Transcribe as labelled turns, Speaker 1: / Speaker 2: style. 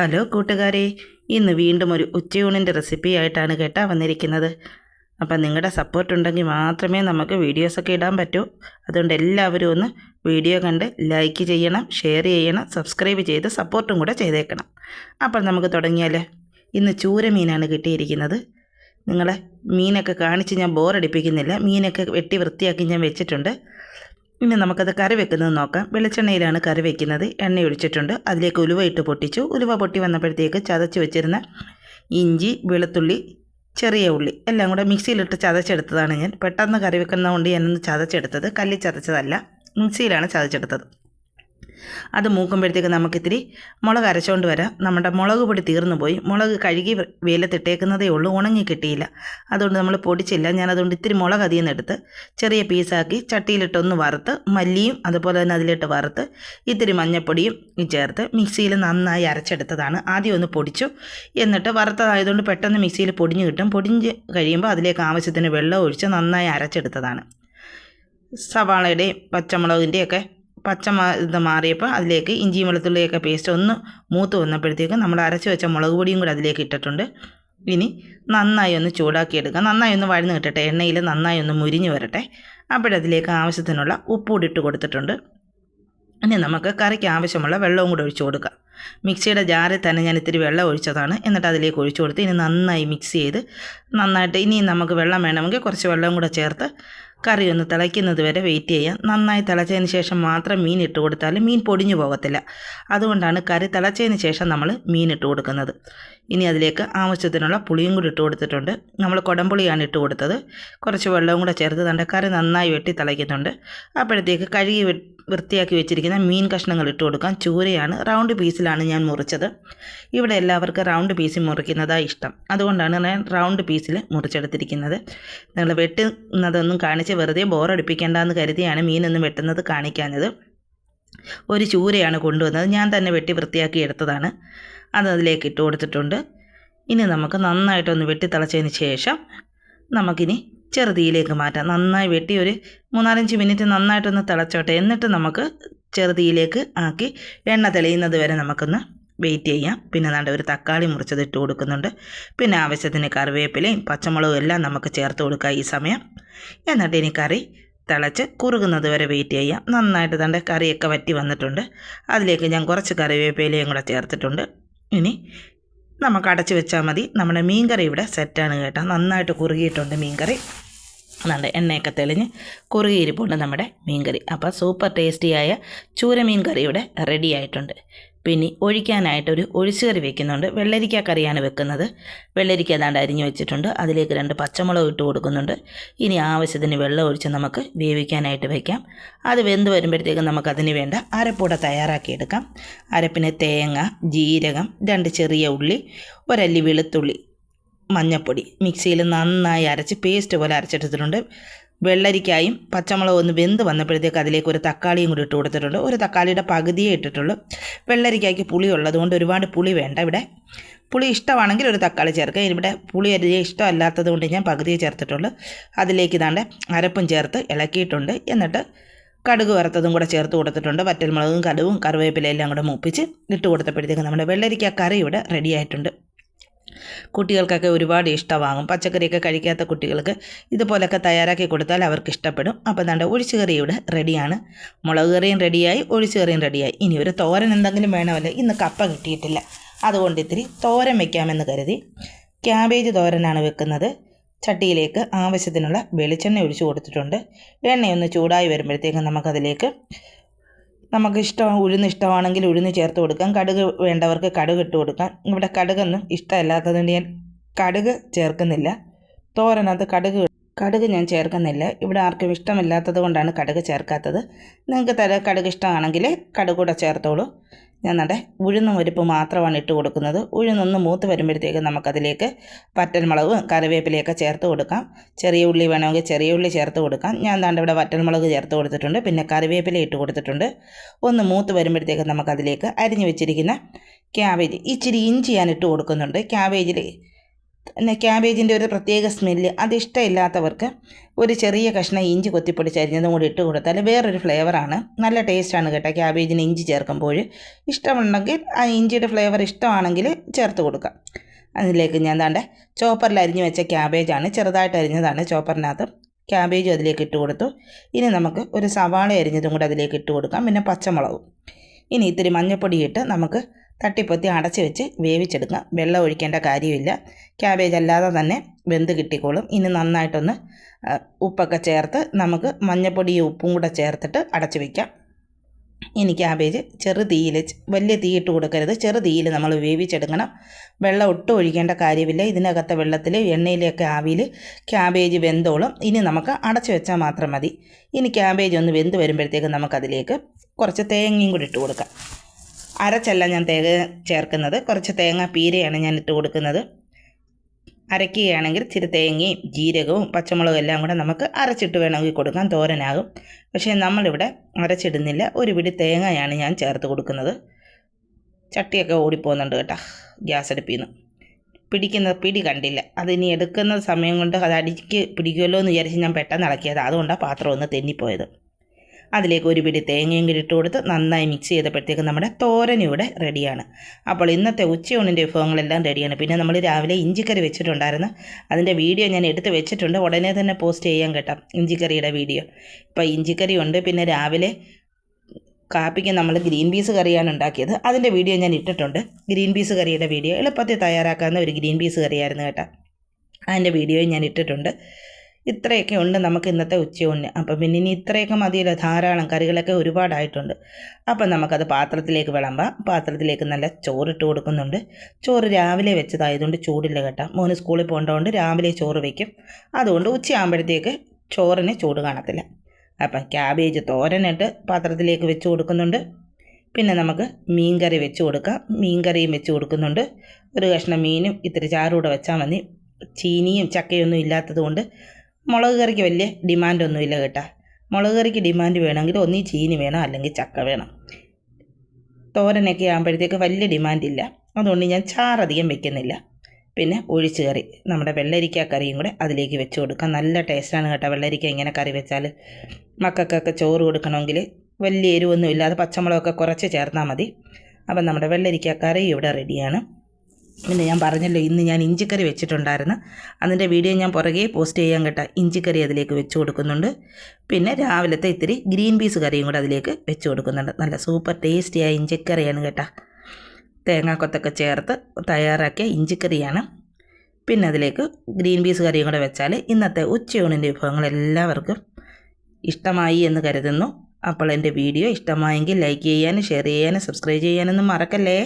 Speaker 1: Hello കൂട്ടുകാരെ ഇന്ന് വീണ്ടും ഒരു ഉച്ചയൂണിന്റെ റെസിപ്പി ആയിട്ടാണ് കേട്ടാ വന്നിരിക്കുന്നത്. അപ്പം നിങ്ങളുടെ സപ്പോർട്ട് ഉണ്ടെങ്കിൽ മാത്രമേ നമുക്ക് വീഡിയോസൊക്കെ ഇടാൻ പറ്റൂ. അതുകൊണ്ട് എല്ലാവരും ഒന്ന് വീഡിയോ കണ്ട് ലൈക്ക് ചെയ്യണം ഷെയർ ചെയ്യണം സബ്സ്ക്രൈബ് ചെയ്ത് സപ്പോർട്ടും കൂടെ ചെയ്തേക്കണം. അപ്പം നമുക്ക് തുടങ്ങിയാൽ ഇന്ന് ചൂരമീനാണ് കിട്ടിയിരിക്കുന്നത്. നിങ്ങളെ മീനൊക്കെ കാണിച്ച് ഞാൻ ബോറടിപ്പിക്കുന്നില്ല മീനൊക്കെ വെട്ടി വൃത്തിയാക്കി ഞാൻ വെച്ചിട്ടുണ്ട്. ഇനി നമുക്കത് കറി വെക്കുന്നത് നോക്കാം. വെളിച്ചെണ്ണയിലാണ് കറി വെക്കുന്നത്. എണ്ണ ഒഴിച്ചിട്ടുണ്ട്. അതിലേക്ക് ഉലുവ ഇട്ട് പൊട്ടിച്ചു. ഉലുവ പൊട്ടി വന്നപ്പോഴത്തേക്ക് ചതച്ച് വെച്ചിരുന്ന ഇഞ്ചി വെളുത്തുള്ളി ചെറിയ ഉള്ളി എല്ലാം കൂടെ മിക്സിയിലിട്ട് ചതച്ചെടുത്തതാണ് ഞാൻ. പെട്ടെന്ന് കറി വെക്കുന്നതുകൊണ്ട് ഞാനൊന്ന് ചതച്ചെടുത്തത്. കല്ലിൽ ചതച്ചതല്ല. മിക്സിയിലാണ് ചതച്ചെടുത്തത്. അത് മൂക്കുമ്പോഴത്തേക്ക് നമുക്കിത്തിരി മുളക് അരച്ചുകൊണ്ട് വരാം. നമ്മുടെ മുളക് പൊടി തീർന്നു പോയി. മുളക് കഴുകി വെയിലത്തിട്ടേക്കുന്നതേ ഉള്ളൂ. ഉണങ്ങി കിട്ടിയില്ല. അതുകൊണ്ട് നമ്മൾ പൊടിച്ചില്ല. ഞാനതുകൊണ്ട് ഇത്തിരി മുളക് അതിൽ നിന്നെടുത്ത് ചെറിയ പീസാക്കി ചട്ടിയിലിട്ടൊന്ന് വറുത്ത് മല്ലിയും അതുപോലെ തന്നെ അതിലിട്ട് വറുത്ത് ഇത്തിരി മഞ്ഞൾപ്പൊടിയും ചേർത്ത് മിക്സിയിൽ നന്നായി അരച്ചെടുത്തതാണ്. ആദ്യം ഒന്ന് പൊടിച്ചു. എന്നിട്ട് വറുത്തതായതുകൊണ്ട് പെട്ടെന്ന് മിക്സിയിൽ പൊടിഞ്ഞ് കിട്ടും. പൊടിഞ്ഞ് കഴിയുമ്പോൾ അതിലേക്ക് ആവശ്യത്തിന് വെള്ളം ഒഴിച്ച് നന്നായി അരച്ചെടുത്തതാണ്. സവാളയുടെയും പച്ചമുളകിന്റെയൊക്കെ പച്ച ഇത് മാറിയപ്പോൾ അതിലേക്ക് ഇഞ്ചിയും വെളുത്തുള്ളിയൊക്കെ പേസ്റ്റ് ഒന്ന് മൂത്ത് വന്നപ്പോഴത്തേക്കും നമ്മൾ അരച്ച് വെച്ച മുളക് പൊടിയും കൂടെ അതിലേക്ക് ഇട്ടിട്ടുണ്ട്. ഇനി നന്നായി ഒന്ന് ചൂടാക്കി എടുക്കുക നന്നായി ഒന്ന് വഴന്ന് കിട്ടട്ടെ. എണ്ണയിൽ നന്നായി ഒന്ന് മുരിഞ്ഞ് വരട്ടെ. അപ്പോഴതിലേക്ക് ആവശ്യത്തിനുള്ള കൂടി ഇട്ട് കൊടുത്തിട്ടുണ്ട്. ഇനി നമുക്ക് കറിക്ക് ആവശ്യമുള്ള വെള്ളവും കൂടി ഒഴിച്ചു കൊടുക്കാം. മിക്സിയുടെ ജാറിൽ തന്നെ ഞാൻ ഇത്തിരി വെള്ളം ഒഴിച്ചതാണ്. എന്നിട്ട് അതിലേക്ക് ഒഴിച്ചു കൊടുത്ത് ഇനി നന്നായി മിക്സ് ചെയ്ത് നന്നായിട്ട് ഇനി നമുക്ക് വെള്ളം വേണമെങ്കിൽ കുറച്ച് വെള്ളം കൂടെ ചേർത്ത് കറി ഒന്ന് തിളയ്ക്കുന്നത് വരെ വെയിറ്റ് ചെയ്യാം. നന്നായി തിളച്ചതിന് ശേഷം മാത്രം മീൻ ഇട്ട് കൊടുത്താൽ മീൻ പൊടിഞ്ഞു പോകത്തില്ല. അതുകൊണ്ടാണ് കറി തിളച്ചതിന് ശേഷം നമ്മൾ മീൻ ഇട്ട് കൊടുക്കുന്നത്. ഇനി അതിലേക്ക് ആവശ്യത്തിനുള്ള പുളിയും കൂടി ഇട്ട് കൊടുത്തിട്ടുണ്ട്. നമ്മൾ കുടംപുളിയാണ് ഇട്ട് കൊടുത്തത്. കുറച്ച് വെള്ളവും കൂടെ ചേർത്ത് തന്റെ കറി നന്നായി വെട്ടി തിളയ്ക്കുന്നുണ്ട്. അപ്പോഴത്തേക്ക് കഴുകി വൃത്തിയാക്കി വെച്ചിരിക്കുന്ന മീൻ കഷ്ണങ്ങൾ ഇട്ട് കൊടുക്കാം. ചൂരയാണ്. റൗണ്ട് പീസിലാണ് ഞാൻ മുറിച്ചത്. ഇവിടെ എല്ലാവർക്കും റൗണ്ട് പീസിൽ മുറിക്കുന്നതാണ് ഇഷ്ടം. അതുകൊണ്ടാണ് ഞാൻ റൗണ്ട് പീസിൽ മുറിച്ചെടുത്തിരിക്കുന്നത്. നിങ്ങൾ വെട്ടുന്നതൊന്നും കാണിച്ച് വെറുതെ ബോറടിപ്പിക്കേണ്ടെന്ന് കരുതിയാണ് മീനൊന്നും വെട്ടുന്നത് കാണിക്കാഞ്ഞത്. ഒരു ചൂരയാണ് കൊണ്ടുവന്നത്. ഞാൻ തന്നെ വെട്ടി വൃത്തിയാക്കി എടുത്തതാണ്. അത് അതിലേക്ക് ഇട്ട് കൊടുത്തിട്ടുണ്ട്. ഇനി നമുക്ക് നന്നായിട്ടൊന്ന് വെട്ടി തിളച്ചതിന് ശേഷം നമുക്കിനി ചെറുതീയിലേക്ക് മാറ്റാം. നന്നായി വെട്ടി ഒരു മൂന്നാലഞ്ച് മിനിറ്റ് നന്നായിട്ടൊന്ന് തിളച്ചോട്ടെ. എന്നിട്ട് നമുക്ക് ചെറുതീയിലേക്ക് ആക്കി എണ്ണ തെളിയുന്നത് വരെ നമുക്കൊന്ന് വെയിറ്റ് ചെയ്യാം. പിന്നെ നല്ല ഒരു തക്കാളി മുറിച്ചത് ഇട്ട് കൊടുക്കുന്നുണ്ട്. പിന്നെ ആവശ്യത്തിന് കറിവേപ്പിലയും പച്ചമുളകും എല്ലാം നമുക്ക് ചേർത്ത് കൊടുക്കാം ഈ സമയം. എന്നിട്ട് ഇനി കറി തിളച്ച് കുറുകുന്നത് വരെ വെയിറ്റ് ചെയ്യാം. നന്നായിട്ട് തന്റെ കറിയൊക്കെ വറ്റി വന്നിട്ടുണ്ട്. അതിലേക്ക് ഞാൻ കുറച്ച് കറിവേപ്പിലയും കൂടെ ചേർത്തിട്ടുണ്ട്. ഇനി നമുക്ക് അടച്ചു വെച്ചാൽ മതി. നമ്മുടെ മീൻകറി ഇവിടെ സെറ്റാണ് കേട്ടോ. നന്നായിട്ട് കുറുകിയിട്ടുണ്ട് മീൻകറി. അതുകൊണ്ട് എണ്ണയൊക്കെ തെളിഞ്ഞ് കുറുകിയിരിപ്പുണ്ട് നമ്മുടെ മീൻകറി. അപ്പോൾ സൂപ്പർ ടേസ്റ്റിയായ ചൂര മീൻ കറി ഇവിടെ റെഡി ആയിട്ടുണ്ട്. പിന്നെ ഒഴിക്കാനായിട്ടൊരു ഒഴിച്ചുകറി വെക്കുന്നുണ്ട്. വെള്ളരിക്ക കറിയാണ് വെക്കുന്നത്. വെള്ളരിക്ക ഏതാണ്ട് അരിഞ്ഞു വെച്ചിട്ടുണ്ട്. അതിലേക്ക് രണ്ട് പച്ചമുളക് ഇട്ട് കൊടുക്കുന്നുണ്ട്. ഇനി ആവശ്യത്തിന് വെള്ളം ഒഴിച്ച് നമുക്ക് വേവിക്കാനായിട്ട് വയ്ക്കാം അത് വെന്ത് വരുമ്പോഴത്തേക്കും നമുക്കതിന് വേണ്ട അരപ്പൂട തയ്യാറാക്കിയെടുക്കാം. അരപ്പിന് തേങ്ങ ജീരകം രണ്ട് ചെറിയ ഉള്ളി ഒരല്ലി വെളുത്തുള്ളി മഞ്ഞൾപ്പൊടി മിക്സിയിൽ നന്നായി അരച്ച് പേസ്റ്റ് പോലെ അരച്ചെടുത്തിട്ടുണ്ട്. വെള്ളരിക്കായും പച്ചമുളക് ഒന്ന് വെന്ത് വന്നപ്പോഴത്തേക്ക് അതിലേക്ക് ഒരു തക്കാളിയും കൂടി ഇട്ട് കൊടുത്തിട്ടുണ്ട്. ഒരു തക്കാളിയുടെ പകുതിയേ ഇട്ടിട്ടുള്ളൂ. വെള്ളരിക്കായ്ക്ക് പുളി ഉള്ളതുകൊണ്ട് ഒരുപാട് പുളി വേണ്ട ഇവിടെ. പുളി ഇഷ്ടമാണെങ്കിൽ ഒരു തക്കാളി ചേർക്കുക. ഇവിടെ പുളി അരിയെ ഇഷ്ടമല്ലാത്തത് കൊണ്ട് ഞാൻ പകുതിയെ ചേർത്തിട്ടുള്ളൂ. അതിലേക്ക് ഇതാണ്ട് അരപ്പും ചേർത്ത് ഇളക്കിയിട്ടുണ്ട്. എന്നിട്ട് കടുക് വറുത്തതും കൂടെ ചേർത്ത് കൊടുത്തിട്ടുണ്ട്. വറ്റൽമുളകും കടുവും കറിവേപ്പിലയും എല്ലാം കൂടെ മൂപ്പിച്ച് ഇട്ട് കൊടുത്തപ്പോഴത്തേക്ക് നമ്മുടെ വെള്ളരിക്ക കറി ഇവിടെ റെഡി ആയിട്ടുണ്ട്. കുട്ടികൾക്കൊക്കെ ഒരുപാട് ഇഷ്ടമാകും. പച്ചക്കറിയൊക്കെ കഴിക്കാത്ത കുട്ടികൾക്ക് ഇതുപോലൊക്കെ തയ്യാറാക്കി കൊടുത്താൽ അവർക്ക് ഇഷ്ടപ്പെടും. അപ്പോൾ നല്ല ഒഴിച്ചു കറി ഇവിടെ റെഡിയാണ്. മുളക് കറിയും റെഡിയായി ഒഴിച്ചു കറിയും റെഡിയായി. ഇനി ഒരു തോരൻ എന്തെങ്കിലും വേണമല്ലോ ഇന്ന് കപ്പ കിട്ടിയിട്ടില്ല. അതുകൊണ്ട് ഇത്തിരി തോരൻ വയ്ക്കാമെന്ന് കരുതി ക്യാബേജ് തോരനാണ് വെക്കുന്നത്. ചട്ടിയിലേക്ക് ആവശ്യത്തിനുള്ള വെളിച്ചെണ്ണ ഒഴിച്ചു കൊടുത്തിട്ടുണ്ട്. എണ്ണയൊന്ന് ചൂടായി വരുമ്പോഴത്തേക്കും നമുക്കതിലേക്ക് നമുക്ക് ഇഷ്ടം ഉഴുന്ന് ഇഷ്ടമാണെങ്കിൽ ഉഴുന്ന് ചേർത്ത് കൊടുക്കാം. കടുക് വേണ്ടവർക്ക് കടുക് ഇട്ട് കൊടുക്കാം. ഇവിടെ കടുകൊന്നും ഇഷ്ടമല്ലാത്തതുകൊണ്ട് ഞാൻ കടുക് ചേർക്കുന്നില്ല. തോരനകത്ത് കടുക് കടുക് ഞാൻ ചേർക്കുന്നില്ല. ഇവിടെ ആർക്കും ഇഷ്ടമില്ലാത്തത് കൊണ്ടാണ് കടുക് ചേർക്കാത്തത്. നിങ്ങൾക്ക് തര കടുക് ഇഷ്ടമാണെങ്കിൽ കടുക് കൂടെ ചേർത്തോളൂ. ഞാൻ നട ഉഴുന്നും പരിപ്പ് മാത്രമാണ് ഇട്ട് കൊടുക്കുന്നത്. ഉഴുന്നൊന്ന് മൂത്ത് വരുമ്പോഴത്തേക്ക് നമുക്കതിലേക്ക് വറ്റൽമുളകും കറിവേപ്പിലയൊക്കെ ചേർത്ത് കൊടുക്കാം. ചെറിയ ഉള്ളി വേണമെങ്കിൽ ചെറിയ ഉള്ളി ചേർത്ത് കൊടുക്കാം. ഞാൻ താണ്ട് ഇവിടെ വറ്റൽമുളക് ചേർത്ത് കൊടുത്തിട്ടുണ്ട്. പിന്നെ കറിവേപ്പില ഇട്ട് കൊടുത്തിട്ടുണ്ട്. ഒന്ന് മൂത്ത് വരുമ്പോഴത്തേക്ക് നമുക്കതിലേക്ക് അരിഞ്ഞു വെച്ചിരിക്കുന്ന ക്യാബേജ്. ഇച്ചിരി ഇഞ്ചി ഞാൻ ഇട്ട് കൊടുക്കുന്നുണ്ട്. ക്യാബേജിൽ പിന്നെ ക്യാബേജിന്റെ ഒരു പ്രത്യേക സ്മെല്ല് അത് ഇഷ്ടമില്ലാത്തവർക്ക് ഒരു ചെറിയ കഷ്ണം ഇഞ്ചി കൊത്തിപ്പൊടിച്ചരിഞ്ഞതും കൂടി ഇട്ട് കൊടുത്താൽ വേറൊരു ഫ്ലേവറാണ്. നല്ല ടേസ്റ്റാണ് കേട്ടോ ക്യാബേജിന് ഇഞ്ചി ചേർക്കുമ്പോൾ. ഇഷ്ടമുണ്ടെങ്കിൽ ആ ഇഞ്ചിയുടെ ഫ്ലേവർ ഇഷ്ടമാണെങ്കിൽ ചേർത്ത് കൊടുക്കാം. അതിലേക്ക് ഞാൻ താണ്ടെ ചോപ്പറിൽ അരിഞ്ഞു വെച്ച ക്യാബേജാണ് ചെറുതായിട്ട് അരിഞ്ഞതാണ് ചോപ്പറിനകത്ത്. ക്യാബേജും അതിലേക്ക് ഇട്ട് കൊടുത്തു. ഇനി നമുക്ക് ഒരു സവാള അരിഞ്ഞതും കൂടെ അതിലേക്ക് ഇട്ട് കൊടുക്കാം പിന്നെ പച്ചമുളകും. ഇനി ഇത്തിരി മഞ്ഞൾപ്പൊടി ഇട്ട് നമുക്ക് തട്ടിപ്പൊത്തി അടച്ച് വെച്ച് വേവിച്ചെടുക്കാം വെള്ളം ഒഴിക്കേണ്ട കാര്യമില്ല. ക്യാബേജ് അല്ലാതെ തന്നെ വെന്ത് കിട്ടിക്കോളും. ഇനി നന്നായിട്ടൊന്ന് ഉപ്പൊക്കെ ചേർത്ത് നമുക്ക് മഞ്ഞൾപ്പൊടിയും ഉപ്പും കൂടെ ചേർത്തിട്ട് അടച്ച് വയ്ക്കാം ഇനി ക്യാബേജ് ചെറു തീയിൽ വലിയ തീയിട്ട് കൊടുക്കരുത്. ചെറു തീയിൽ നമ്മൾ വേവിച്ചെടുക്കണം. വെള്ളം ഒട്ടും ഒഴിക്കേണ്ട കാര്യമില്ല. ഇതിനകത്തെ വെള്ളത്തിൽ എണ്ണയിലൊക്കെ ആവിയിൽ ക്യാബേജ് വെന്തോളും. ഇനി നമുക്ക് അടച്ചു വെച്ചാൽ മാത്രം മതി. ഇനി ക്യാബേജ് ഒന്ന് വെന്ത് വരുമ്പോഴത്തേക്ക് നമുക്കതിലേക്ക് കുറച്ച് തേങ്ങയും കൂടി ഇട്ട് കൊടുക്കാം. അരച്ചല്ല ഞാൻ തേങ്ങ ചേർക്കുന്നത്. കുറച്ച് തേങ്ങ പീരയാണ് ഞാൻ ഇട്ട് കൊടുക്കുന്നത്. അരയ്ക്കുകയാണെങ്കിൽ ഇച്ചിരി തേങ്ങയും ജീരകവും പച്ചമുളകും എല്ലാം കൂടെ നമുക്ക് അരച്ചിട്ട് വേണമെങ്കിൽ കൊടുക്കാൻ തോരനാകും. പക്ഷേ നമ്മളിവിടെ അരച്ചിടുന്നില്ല. ഒരു പിടി തേങ്ങയാണ് ഞാൻ ചേർത്ത് കൊടുക്കുന്നത്. ചട്ടിയൊക്കെ ഓടിപ്പോകുന്നുണ്ട് കേട്ടോ. ഗ്യാസ് അടുപ്പിൽ നിന്ന് പിടിക്കുന്ന പിടി കണ്ടില്ല. അതിനി എടുക്കുന്ന സമയം കൊണ്ട് അത് അടിക്ക് പിടിക്കുമല്ലോ എന്ന് വിചാരിച്ച് ഞാൻ പെട്ടെന്ന് ഇളക്കിയത്. അതുകൊണ്ടാണ് പാത്രം ഒന്ന് തെന്നിപ്പോയത്. അതിലേക്ക് ഒരു പിടി തേങ്ങയും കൂടി ഇട്ട് കൊടുത്ത് നന്നായി മിക്സ് ചെയ്തപ്പോഴത്തേക്ക് നമ്മുടെ തോരൻ ഇവിടെ റെഡിയാണ് അപ്പോൾ ഇന്നത്തെ ഉച്ചയൂണിന്റെ വിഭവങ്ങളെല്ലാം റെഡിയാണ് പിന്നെ നമ്മൾ രാവിലെ ഇഞ്ചിക്കറി വെച്ചിട്ടുണ്ടായിരുന്നു. അതിന്റെ വീഡിയോ ഞാൻ എടുത്ത് വെച്ചിട്ടുണ്ട്. ഉടനെ തന്നെ പോസ്റ്റ് ചെയ്യാൻ കേട്ടോ ഇഞ്ചിക്കറിയുടെ വീഡിയോ. ഇപ്പോൾ ഇഞ്ചിക്കറി ഉണ്ട്. പിന്നെ രാവിലെ കാപ്പിക്ക് നമ്മൾ ഗ്രീൻ പീസ് കറിയാണ് ഉണ്ടാക്കിയത്. അതിന്റെ വീഡിയോ ഞാൻ ഇട്ടിട്ടുണ്ട്. ഗ്രീൻ പീസ് കറിയുടെ വീഡിയോ എളുപ്പത്തിൽ തയ്യാറാക്കാവുന്ന ഒരു ഗ്രീൻ പീസ് കറിയായിരുന്നു കേട്ടോ. അതിന്റെ വീഡിയോയും ഞാൻ ഇട്ടിട്ടുണ്ട്. ഇത്രയൊക്കെ ഉണ്ട് നമുക്ക് ഇന്നത്തെ ഉച്ചയൂണിന്. അപ്പം പിന്നെ ഇനി ഇത്രയൊക്കെ മതിയല്ലോ. ധാരാളം കറികളൊക്കെ ഒരുപാടായിട്ടുണ്ട്. അപ്പം നമുക്കത് പാത്രത്തിലേക്ക് വിളമ്പാം. പാത്രത്തിലേക്ക് നല്ല ചോറിട്ട് കൊടുക്കുന്നുണ്ട്. ചോറ് രാവിലെ വെച്ചതായതുകൊണ്ട് ചൂടില്ല കേട്ടോ. മോന് സ്കൂളിൽ പോകേണ്ടതുകൊണ്ട് രാവിലെ ചോറ് വയ്ക്കും അതുകൊണ്ട് ഉച്ചയാകുമ്പോഴത്തേക്ക് ചോറിന് ചൂട് കാണത്തില്ല. അപ്പം ക്യാബേജ് തോരനിട്ട് പാത്രത്തിലേക്ക് വെച്ച് കൊടുക്കുന്നുണ്ട്. പിന്നെ നമുക്ക് മീൻകറി വെച്ച് കൊടുക്കാം. മീൻകറിയും വെച്ച് കൊടുക്കുന്നുണ്ട്. ഒരു കഷ്ണം മീനും ഇത്തിരി ചാറൂടെ വെച്ചാൽ മതി. ചീനിയും ചക്കയൊന്നും ഇല്ലാത്തത് കൊണ്ട് മുളക് കറിക്ക് വലിയ ഡിമാൻഡൊന്നുമില്ല കേട്ടോ. മുളക് കറിക്ക് ഡിമാൻഡ് വേണമെങ്കിൽ ഒന്നീ ചീനി വേണം അല്ലെങ്കിൽ ചക്ക വേണം. തോരനൊക്കെ ആകുമ്പോഴത്തേക്ക് വലിയ ഡിമാൻഡില്ല അതുകൊണ്ട് ഞാൻ ചാറധികം വെക്കുന്നില്ല. പിന്നെ ഒഴിച്ച് കറി. നമ്മുടെ വെള്ളരിക്ക കറിയും കൂടെ അതിലേക്ക് വെച്ച് കൊടുക്കാം. നല്ല ടേസ്റ്റാണ് കേട്ടോ വെള്ളരിക്ക ഇങ്ങനെ കറി വെച്ചാൽ മക്കൾക്കൊക്കെ ചോറ് കൊടുക്കണമെങ്കിൽ വലിയ എരിവൊന്നും ഇല്ലാതെ പച്ചമുളകൊക്കെ കുറച്ച് ചേർത്താൽ മതി. അപ്പം നമ്മുടെ വെള്ളരിക്ക കറി ഇവിടെ റെഡിയാണ് പിന്നെ ഞാൻ പറഞ്ഞല്ലോ ഇന്ന് ഞാൻ ഇഞ്ചിക്കറി വെച്ചിട്ടുണ്ടായിരുന്നു. അതിന്റെ വീഡിയോ ഞാൻ പുറകെ പോസ്റ്റ് ചെയ്യാൻ കേട്ട ഇഞ്ചിക്കറി അതിലേക്ക് വെച്ച് കൊടുക്കുന്നുണ്ട്. പിന്നെ രാവിലത്തെ ഇത്തിരി ഗ്രീൻ പീസ് കറിയും കൂടെ അതിലേക്ക് വെച്ച് കൊടുക്കുന്നുണ്ട്. നല്ല സൂപ്പർ ടേസ്റ്റിയായ ഇഞ്ചിക്കറിയാണ് കേട്ടോ. തേങ്ങാക്കൊത്തൊക്കെ ചേർത്ത് തയ്യാറാക്കിയ ഇഞ്ചിക്കറിയാണ്. പിന്നെ അതിലേക്ക് ഗ്രീൻ പീസ് കറിയും കൂടെ വെച്ചാൽ ഇന്നത്തെ ഉച്ചയൂണിന്റെ വിഭവങ്ങൾ എല്ലാവർക്കും ഇഷ്ടമായി എന്ന് കരുതുന്നു. അപ്പോൾ എന്റെ വീഡിയോ ഇഷ്ടമായെങ്കിൽ ലൈക്ക് ചെയ്യാനും ഷെയർ ചെയ്യാനും സബ്സ്ക്രൈബ് ചെയ്യാനൊന്നും മറക്കല്ലേ?